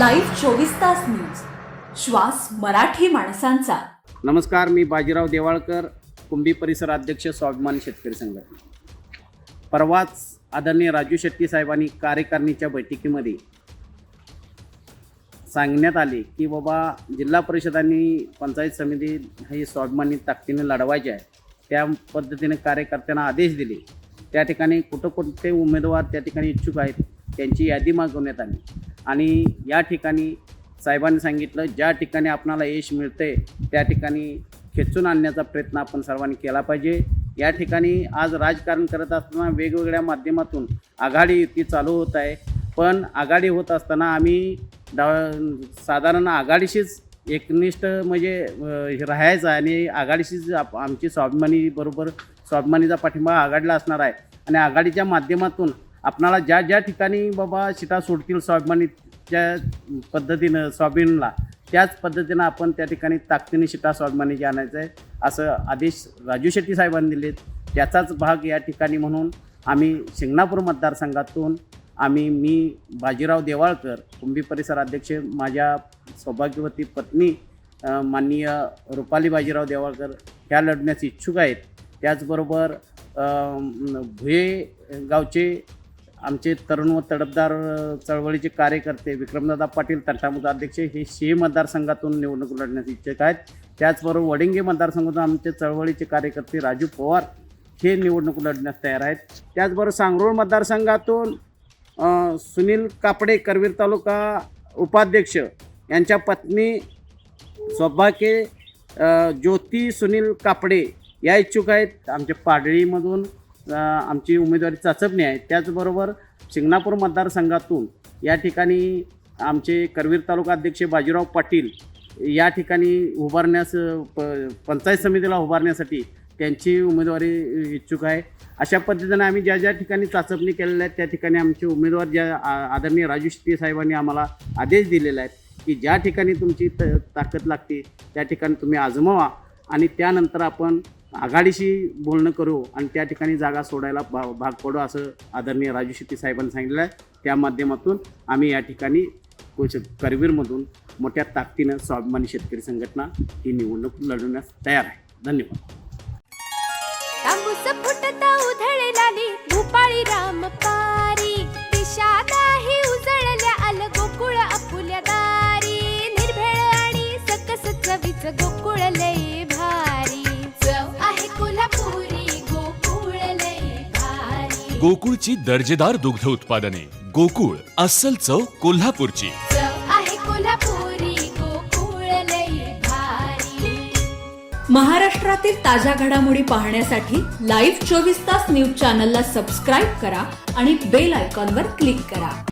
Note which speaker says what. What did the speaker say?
Speaker 1: Live चोवीस तास news. श्वास मराठी माणसांचा.
Speaker 2: नमस्कार मी बाजीराव देवाळकर कुंभी परिसर अध्यक्ष स्वाभिमान शेतकरी संघटना. परवाच आदरणीय राजू शेट्टी साहेबांनी कार्यकारिणीच्या बैठकीमध्ये सांगण्यात आले की बाबा जिल्हा परिषदांनी पंचायत समिती हे स्वाभिमानी ताकदीने लढवायचे आहे. त्या पद्धतीने कार्यकर्त्यांना आदेश दिले. त्या ठिकाणी कुठं कोणते उमेदवार त्या ठिकाणी इच्छुक आहेत त्यांची यादी मागवण्यात आली. आणि या ठिकाणी साहेबांनी सांगितलं ज्या ठिकाणी आपणाला यश मिळते त्या ठिकाणी खेचून आणण्याचा प्रयत्न आपण सर्वांनी केला पाहिजे. या ठिकाणी आज राजकारण करत असताना वेगवेगळ्या माध्यमातून आघाडी युती चालू होत आहे. पण आघाडी होत असताना आम्ही डा साधारण आघाडीशीच एकनिष्ठ म्हणजे राहायचं राहायचं आणि आघाडीशीच आप आमची स्वाभिमानी बरोबर स्वाभिमानीचा पाठिंबा आघाडीला असणार आहे. आणि आघाडीच्या माध्यमातून आपणाला ज्या ज्या ठिकाणी बाबा शिटा सोडतील स्वाभिमानीच्या पद्धतीनं स्वाभिमानला त्याच पद्धतीनं आपण त्या ठिकाणी ताकदीने शिटा स्वाभिमानीची आणायचं आहे असं आदेश राजू शेट्टी साहेबांनी दिलेत. त्याचाच भाग या ठिकाणी म्हणून आम्ही शिंगणापूर मतदारसंघातून आम्ही मी बाजीराव देवाळकर कुंभी परिसर अध्यक्ष माझ्या सौभाग्यवती पत्नी माननीय रुपाली बाजीराव देवाळकर ह्या लढण्यास इच्छुक आहेत. त्याचबरोबर भुये गावचे आमचे तरुण व तडफदार चळवळीचे कार्यकर्ते विक्रमदादा पाटील तंटामुख अध्यक्ष हे शे मतदारसंघातून निवडणूक लढण्यास इच्छुक आहेत. त्याचबरोबर वडिंगे मतदारसंघातून आमचे चळवळीचे कार्यकर्ते राजू पवार हे निवडणूक लढण्यास तयार आहेत. त्याचबरोबर सांगरोळ मतदारसंघातून सुनील कापडे करवीर तालुका उपाध्यक्ष यांच्या पत्नी सौभाग्य ज्योती सुनील कापडे या इच्छुक आहेत. आमच्या पाडळीमधून आमची उमेदवारी चाचपणी आहे. त्याचबरोबर शिंगणापूर मतदारसंघातून या ठिकाणी आमचे करवीर तालुका अध्यक्ष बाजीराव पाटील या ठिकाणी उभारण्यास प पंचायत समितीला उभारण्यासाठी त्यांची उमेदवारी इच्छुक आहे. अशा पद्धतीनं आम्ही ज्या ज्या ठिकाणी चाचपणी केलेल्या आहेत त्या ठिकाणी आमचे उमेदवार ज्या आदरणीय राजू शेट्टी साहेबांनी आम्हाला आदेश दिलेला आहे की ज्या ठिकाणी तुमची त ताकद लागते त्या ठिकाणी तुम्ही आजमावा आणि त्यानंतर आपण आघाडीशी बोलणं करू आणि त्या ठिकाणी जागा सोडायला भा भाग पडू असं आदरणीय राजू शेट्टी साहेबांनी सांगितलं आहे. त्या माध्यमातून आम्ही या ठिकाणी करवीरमधून मोठ्या ताकदीनं स्वाभिमानी शेतकरी संघटना ही निवडणूक लढवण्यास तयार आहे. धन्यवाद.
Speaker 3: भूपाळी राम पारी दिशा उजळल्या आल गोकुळ आपुल्या दारी. निर्भेळ आणि सकस चवीच गोकुळ लय
Speaker 4: गोकुळची दर्जेदार दुग्ध उत्पादने. गोकुळ अस्सल चव कोल्हापूरची.
Speaker 3: चव आहे कोल्हापुरी गोकुळ लय भारी.
Speaker 1: महाराष्ट्रातील ताज्या घडामोडी पाहण्यासाठी लाईव्ह चोवीस तास न्यूज चॅनलला सबस्क्राईब करा आणि बेल आयकॉनवर क्लिक करा.